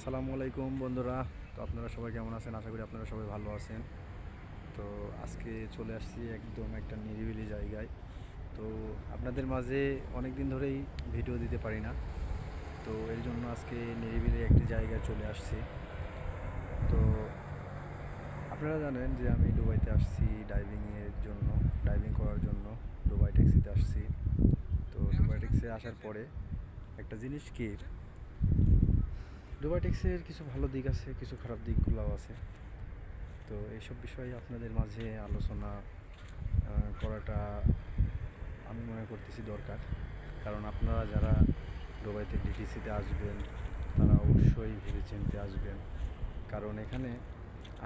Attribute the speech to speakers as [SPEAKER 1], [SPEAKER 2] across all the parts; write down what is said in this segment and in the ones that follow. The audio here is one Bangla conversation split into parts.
[SPEAKER 1] আসসালামু আলাইকুম বন্ধুরা। তো আপনারা সবাই কেমন আছেন? আশা করি আপনারা সবাই ভালো আছেন। তো আজকে চলে আসছি একদম একটা নিরিবিলি জায়গায়। তো আপনাদের মাঝে অনেক দিন ধরেই ভিডিও দিতে পারি না। তো এর জন্য আজকে নিরিবিলি একটি জায়গায় চলে আসছি। তো আপনারা জানেন যে আমি দুবাইতে আসছি ডাইভিংয়ের জন্য ডাইভিং করার জন্য, দুবাই ট্যাক্সিতে আসছি। তো দুবাই ট্যাক্সি আসার পরে একটা জিনিস কি? দুবাই ট্যাক্সির কিছু ভালো দিক আছে, কিছু খারাপ দিকগুলোও আছে। তো এইসব বিষয়ে আপনাদের মাঝে আলোচনা করাটা আমি মনে করতেছি দরকার। কারণ আপনারা যারা দুবাইতে ডিটিসিতে আসবেন, তারা অবশ্যই ভেবে চিনতে আসবেন। কারণ এখানে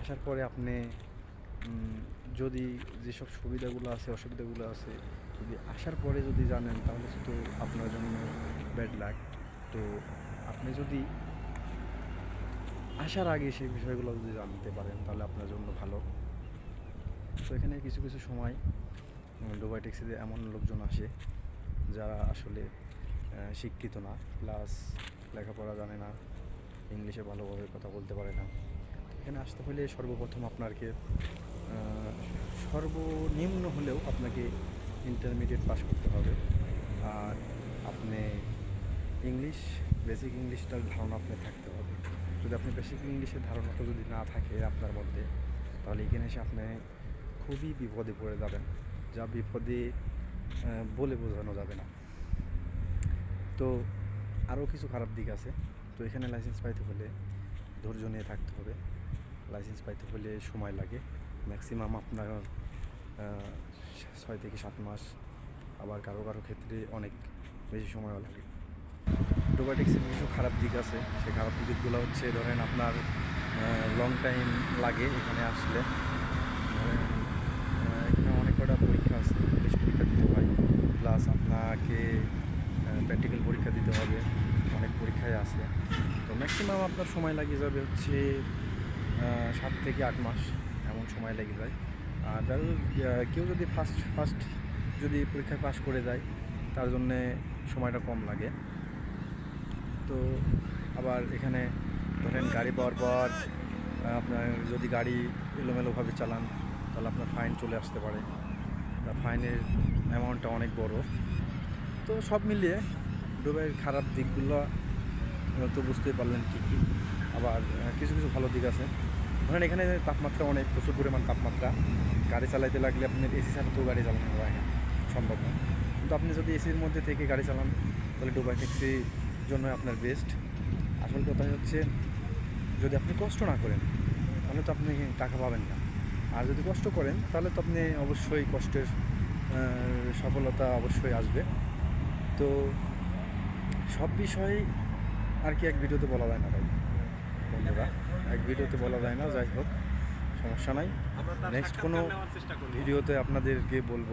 [SPEAKER 1] আসার পরে আপনি যদি যেসব সুবিধাগুলো আছে, অসুবিধাগুলো আছে, যদি আসার পরে যদি জানেন, তাহলে তো আপনার জন্য ব্যাড লাগ তো আপনি যদি আসার আগে সেই বিষয়গুলো যদি জানতে পারেন, তাহলে আপনার জন্য ভালো। তো এখানে কিছু কিছু সময় দুবাই ট্যাক্সিতে এমন লোকজন আসে, যারা আসলে শিক্ষিত না। প্লাস লেখাপড়া জানে না, ইংলিশে ভালোভাবে কথা বলতে পারে না। এখানে আসতে হলে সর্বপ্রথম আপনাকে সর্বনিম্ন হলেও আপনাকে ইন্টারমিডিয়েট পাস করতে হবে। আর আপনি ইংলিশ বেসিক ইংলিশটার ধারণা আপনার থাকতে হবে। যদি আপনি বেসিক ইংলিশের ধারণাটা যদি না থাকে আপনার মধ্যে, তাহলে এখানে এসে আপনি খুবই বিপদে পড়ে যাবেন, যা বিপদে বলে বোঝানো যাবে না। তো আরও কিছু খারাপ দিক আছে। তো এখানে লাইসেন্স পাইতে হলে ধৈর্য নিয়ে থাকতে হবে। লাইসেন্স পাইতে হলে সময় লাগে। ম্যাক্সিমাম আপনার ছয় থেকে সাত মাস। আবার কারও কারও ক্ষেত্রে অনেক বেশি সময়ও লাগে। ডোবা কিছু খারাপ দিক আছে সেই খারাপ দিকগুলো হচ্ছে ধরেন আপনার লং টাইম লাগে এখানে আসলে। এখানে অনেক কটা পরীক্ষা আছে ইংলিশ পরীক্ষা দিতে হয়। প্লাস আপনাকে প্র্যাকটিক্যাল পরীক্ষা দিতে হবে, অনেক পরীক্ষায় আছে। তো ম্যাক্সিমাম আপনার সময় লাগিয়ে যাবে হচ্ছে সাত থেকে আট মাস, এমন সময় লেগে যায়। আর যারা কেউ যদি ফার্স্ট ফার্স্ট যদি পরীক্ষায় পাশ করে যায় তার জন্যে সময়টা কম লাগে। তো আবার এখানে ধরেন গাড়ি পাওয়ার পর আপনার যদি গাড়ি এলোমেলোভাবে চালান, তাহলে আপনার ফাইন চলে আসতে পারে। ফাইনের অ্যামাউন্টটা অনেক বড়। তো সব মিলিয়ে দুবাইয়ের খারাপ দিকগুলো তো বুঝতেই পারলেন কী কী। আবার কিছু কিছু ভালো দিক আছে। ধরেন এখানে তাপমাত্রা অনেক, প্রচুর পরিমাণ তাপমাত্রা। গাড়ি চালাইতে লাগলে আপনার এসি ছাড়া তো গাড়ি চালানো হয় না, সম্ভব না কিন্তু আপনি যদি এসির মধ্যে থেকে গাড়ি চালান, তাহলে দুবাই ট্যাক্সি জন্য আপনার বেস্ট আসল কথা হচ্ছে যদি আপনি কষ্ট না করেন তাহলে তো আপনি টাকা পাবেন না। আর যদি কষ্ট করেন তাহলে তো আপনি অবশ্যই কষ্টের সফলতা অবশ্যই আসবে। তো সব বিষয় আর কি এক ভিডিওতে বলা যায় না ভাই। বন্ধুরা এক ভিডিওতে বলা যায় না যাই হোক সমস্যা নাই। নেক্সট কোনো ভিডিওতে আপনাদেরকে বলব।